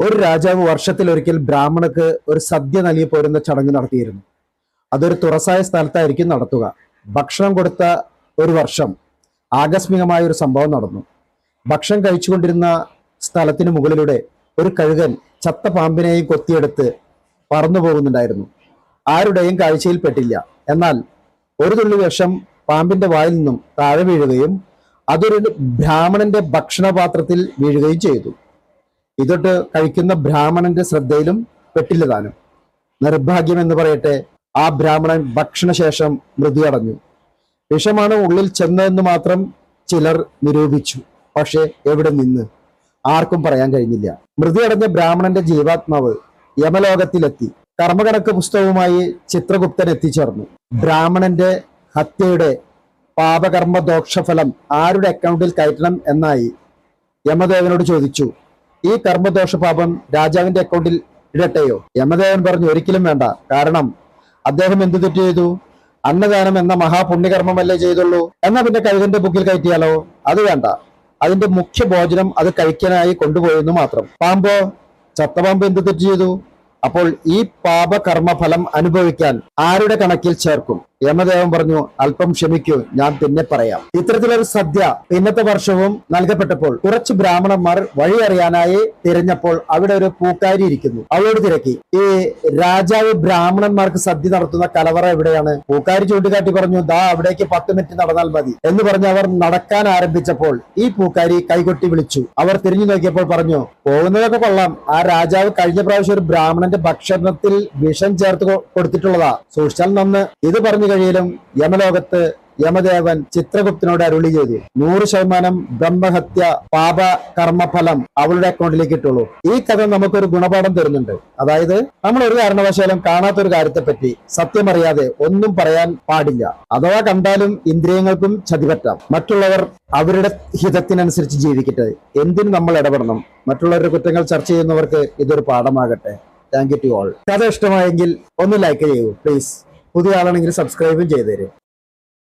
ഒരു രാജാവ് വർഷത്തിൽ ഒരിക്കൽ ബ്രാഹ്മണക്ക് ഒരു സദ്യ നൽകി പോരുന്ന ചടങ്ങ് നടത്തിയിരുന്നു. അതൊരു തുറസായ സ്ഥലത്തായിരിക്കും നടത്തുക. ഭക്ഷണം കൊടുത്ത ഒരു വർഷം ആകസ്മികമായ ഒരു സംഭവം നടന്നു. ഭക്ഷണം കഴിച്ചുകൊണ്ടിരുന്ന സ്ഥലത്തിന് മുകളിലൂടെ ഒരു കഴുകൻ ചത്ത പാമ്പിനെയും കൊത്തിയെടുത്ത് പറന്നു പോകുന്നുണ്ടായിരുന്നു. ആരുടെയും കാഴ്ചയിൽപ്പെട്ടില്ല എന്നാൽ ഒരു തുള്ളി വിഷം പാമ്പിന്റെ വായിൽ നിന്നും താഴെ വീഴുകയും അതൊരു ബ്രാഹ്മണന്റെ ഭക്ഷണപാത്രത്തിൽ വീഴുകയും ചെയ്തു. ഇതൊട്ട് കഴിക്കുന്ന ബ്രാഹ്മണന്റെ ശ്രദ്ധയിലും പെട്ടില്ല താനും നിർഭാഗ്യം എന്ന് പറയട്ടെ ആ ബ്രാഹ്മണൻ ഭക്ഷണശേഷം മൃതിയടഞ്ഞു വിഷമാണ് ഉള്ളിൽ ചെന്നതെന്ന് മാത്രം ചിലർ നിരൂപിച്ചു. പക്ഷെ എവിടെ നിന്ന്? ആർക്കും പറയാൻ കഴിഞ്ഞില്ല. മൃതിയടഞ്ഞ ബ്രാഹ്മണന്റെ ജീവാത്മാവ് യമലോകത്തിലെത്തി. കർമ്മകണക്ക് പുസ്തകവുമായി ചിത്രഗുപ്തൻ എത്തിച്ചേർന്നു. ബ്രാഹ്മണന്റെ ഹത്യയുടെ പാപകർമ്മ ദോഷഫലം ആരുടെ അക്കൗണ്ടിൽ കയറ്റണം എന്നായി യമദേവനോട് ചോദിച്ചു. ഈ കർമ്മദോഷ പാപം രാജാവിന്റെ അക്കൗണ്ടിൽ ഇടട്ടെയോ? യമദേവൻ പറഞ്ഞു ഒരിക്കലും വേണ്ട. കാരണം അദ്ദേഹം എന്ത് തെറ്റ് ചെയ്തു? അന്നദാനം എന്ന മഹാപുണ്യകർമ്മമല്ലേ ചെയ്തുള്ളൂ? എന്നാ പിന്നെ കഴുകന്റെ ബുക്കിൽ കയറ്റിയാലോ? അത് വേണ്ട. അതിന്റെ മുഖ്യ ഭോജനം അത് കഴിക്കാനായി കൊണ്ടുപോയെന്ന് മാത്രം. പാമ്പോ ചത്തപാമ്പ് എന്ത് തെറ്റ് ചെയ്തു? അപ്പോൾ ഈ പാപകർമ്മഫലം അനുഭവിക്കാൻ ആരുടെ കണക്കിൽ ചേർക്കും? യമദേവൻ പറഞ്ഞു അല്പം ക്ഷമിക്കൂ ഞാൻ പിന്നെ പറയാം. ഇത്തരത്തിലൊരു സദ്യ ഇന്നത്തെ വർഷവും നൽകപ്പെട്ടപ്പോൾ കുറച്ച് ബ്രാഹ്മണന്മാർ വഴി അറിയാനായി തിരഞ്ഞപ്പോൾ അവിടെ ഒരു പൂക്കാരി ഇരിക്കുന്നു. അവളോട് തിരക്കി ഈ രാജാവ് ബ്രാഹ്മണന്മാർക്ക് സദ്യ നടത്തുന്ന കലവറ എവിടെയാണ്? പൂക്കാരി ചൂണ്ടിക്കാട്ടി പറഞ്ഞു ദാ അവിടേക്ക് പത്ത് മിനിറ്റ് നടന്നാൽ മതി. എന്ന് പറഞ്ഞ് അവർ നടക്കാൻ ആരംഭിച്ചപ്പോൾ ഈ പൂക്കാരി കൈകൊട്ടി വിളിച്ചു. അവർ തിരിഞ്ഞു നോക്കിയപ്പോൾ പറഞ്ഞു പോകുന്നതൊക്കെ കൊള്ളാം. ആ രാജാവ് കഴിഞ്ഞ പ്രാവശ്യം ഒരു ബ്രാഹ്മണന്റെ ഭക്ഷണത്തിൽ വിഷം ചേർത്ത് കൊടുത്തിട്ടുള്ളതാ. സൂക്ഷിച്ചാൽ നന്ന്. ഇത് പറഞ്ഞു കഴിയലും യമലോകത്ത് യമദേവൻ ചിത്രഗുപ്തനോട് അരുളി ചെയ്തു. നൂറ് ശതമാനം ബ്രഹ്മഹത്യ പാപ കർമ്മഫലം അവളുടെ അക്കൗണ്ടിലേക്ക് ഇട്ടുള്ളൂ. ഈ കഥ നമുക്കൊരു ഗുണപാഠം തരുന്നുണ്ട്. അതായത് നമ്മൾ ഒരു കാരണവശാലും കാണാത്ത കാണാത്തൊരു കാര്യത്തെപ്പറ്റി സത്യമറിയാതെ ഒന്നും പറയാൻ പാടില്ല. അഥവാ കണ്ടാലും ഇന്ദ്രിയങ്ങൾക്കും ചതിപറ്റാം. മറ്റുള്ളവർ അവരുടെ ഹിതത്തിനനുസരിച്ച് ജീവിക്കട്ടെ. എന്തിനു നമ്മൾ ഇടപെടണം? മറ്റുള്ളവരുടെ കുറ്റങ്ങൾ ചർച്ച ചെയ്യുന്നവർക്ക് ഇതൊരു പാഠമാകട്ടെ. താങ്ക് യു ടു ഓൾ കഥ ഇഷ്ടമായെങ്കിൽ ഒന്ന് ലൈക്ക് ചെയ്യൂ പ്ലീസ് പുതിയ ആളാണെങ്കിൽ സബ്സ്ക്രൈബും ചെയ്തേരും